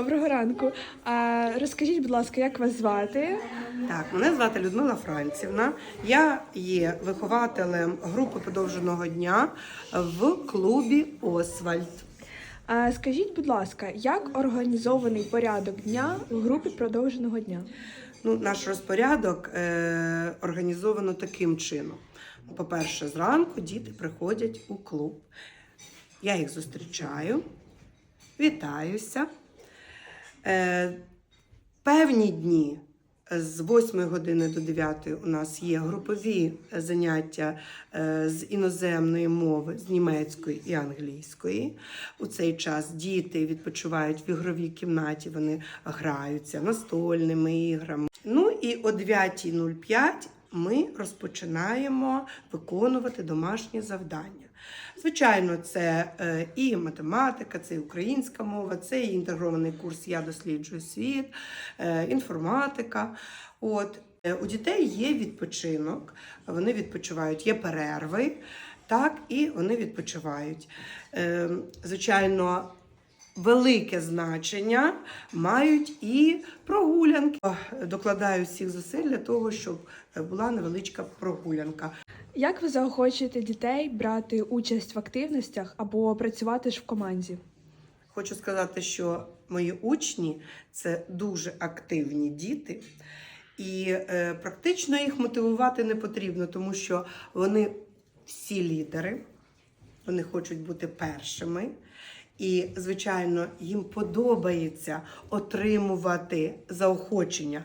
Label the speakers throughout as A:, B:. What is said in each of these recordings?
A: Доброго ранку. А, розкажіть, будь ласка, як вас звати?
B: Так, мене звати Людмила Францівна. Я є вихователем групи подовженого дня в клубі Освальд.
A: А, скажіть, будь ласка, як організований порядок дня в групі продовженого дня?
B: Ну, наш розпорядок е, організовано таким чином. По-перше, зранку діти приходять у клуб. Я їх зустрічаю, вітаюся. Е, певні дні з 8 години до 9 у нас є групові заняття е, з іноземної мови, з німецької і англійської. У цей час діти відпочивають в ігровій кімнаті, вони граються настольними іграми. Ну і о 9.05 ми розпочинаємо виконувати домашні завдання. Звичайно, це е, і математика, це і українська мова, це і інтегрований курс Я досліджую світ, е, інформатика. От Е, у дітей є відпочинок, вони відпочивають, є перерви, так, і вони відпочивають. Е, Звичайно, велике значення мають і прогулянки. Докладаю всіх зусиль для того, щоб була невеличка прогулянка.
A: Як ви заохочуєте дітей брати участь в активностях або працювати ж в команді?
B: Хочу сказати, що мої учні це дуже активні діти, і е, практично їх мотивувати не потрібно, тому що вони всі лідери, вони хочуть бути першими. І, звичайно, їм подобається отримувати заохочення.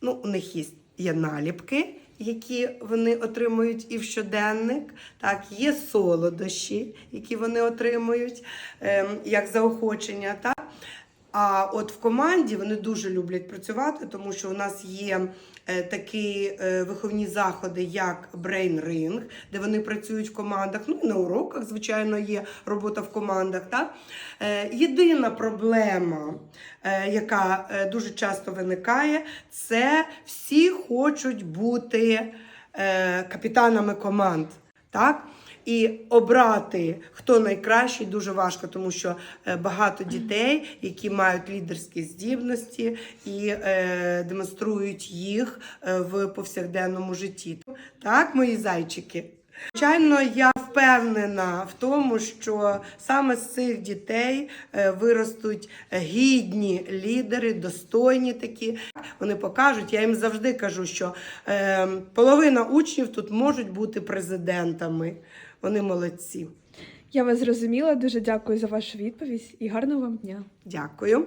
B: Ну, у них є, є наліпки, які вони отримують і в щоденник. Так, є солодощі, які вони отримують е, як заохочення. Так? А от в команді вони дуже люблять працювати, тому що у нас є е, такі е, виховні заходи, як Brain Ring, де вони працюють в командах. Ну і на уроках, звичайно, є робота в командах. Так? Е, єдина проблема, яка дуже часто виникає, це всі хочуть бути капітанами команд. Так? І обрати, хто найкращий, дуже важко, тому що е, багато дітей, які мають лідерські здібності і е, демонструють їх е, в повсякденному житті. Так, мої зайчики? Звичайно, я впевнена в тому, що саме з цих дітей е, виростуть гідні лідери, достойні такі. Вони покажуть. Я їм завжди кажу, що е, половина учнів тут можуть бути президентами. Вони молодці.
A: Я вас зрозуміла. Дуже дякую за вашу відповідь і гарного вам дня.
B: Дякую.